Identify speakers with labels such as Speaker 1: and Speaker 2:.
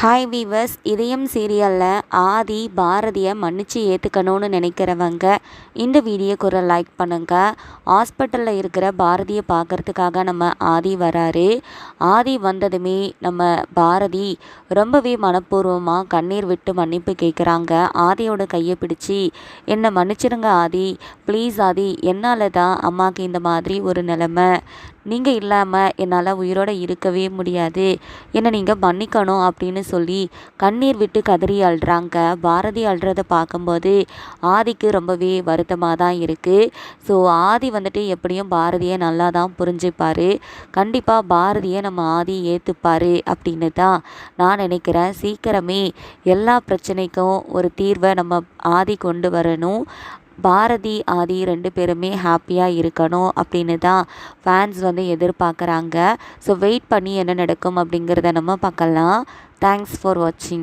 Speaker 1: Hi viewers இதயம் சீரியலில் ஆதி பாரதியை மன்னிச்சு ஏற்றுக்கணும்னு நினைக்கிறவங்க இந்த வீடியோக்கு ஒரு லைக் பண்ணுங்கள் ஹாஸ்பிட்டலில் இருக்கிற பாரதியை பார்க்குறதுக்காக நம்ம ஆதி வராரு. ஆதி வந்ததுமே நம்ம பாரதி ரொம்பவே மனப்பூர்வமாக கண்ணீர் விட்டு மன்னிப்பு கேட்குறாங்க ஆதியோட கையை பிடிச்சி என்னை மன்னிச்சிடுங்க ஆதி. ப்ளீஸ் ஆதி என்னால் தான் அம்மாவுக்கு இந்த மாதிரி ஒரு நிலமை நீங்கள் இல்லாமல் என்னால் உயிரோடு இருக்கவே முடியாது. என்னை நீங்கள் மன்னிக்கணும் அப்படின்னு சொல்லி கண்ணீர் விட்டு கதறி அழுறாங்க. பாரதி அழுறதை பார்க்கும்போது ஆதிக்கு ரொம்பவே வருத்தமாக தான் இருக்குது ஸோ ஆதி வந்துட்டு எப்படியும் பாரதியை நல்லா தான் புரிஞ்சுப்பார். கண்டிப்பாக பாரதியை நம்ம ஆதி ஏற்றுப்பார் அப்படின்னு தான் நான் நினைக்கிறேன். சீக்கிரமே எல்லா பிரச்சனைக்கும் ஒரு தீர்வை நம்ம ஆதி கொண்டு வரணும். பாரதி ஆதி ரெண்டு பேருமே ஹாப்பியாக இருக்கணும் அப்படின்னு தான் ஃபேன்ஸ் வந்து எதிர்பார்க்குறாங்க. ஸோ வெயிட் பண்ணி என்ன நடக்கும் அப்படிங்கிறத நம்ம பார்க்கலாம். தேங்க்ஸ் ஃபார் வாட்சிங்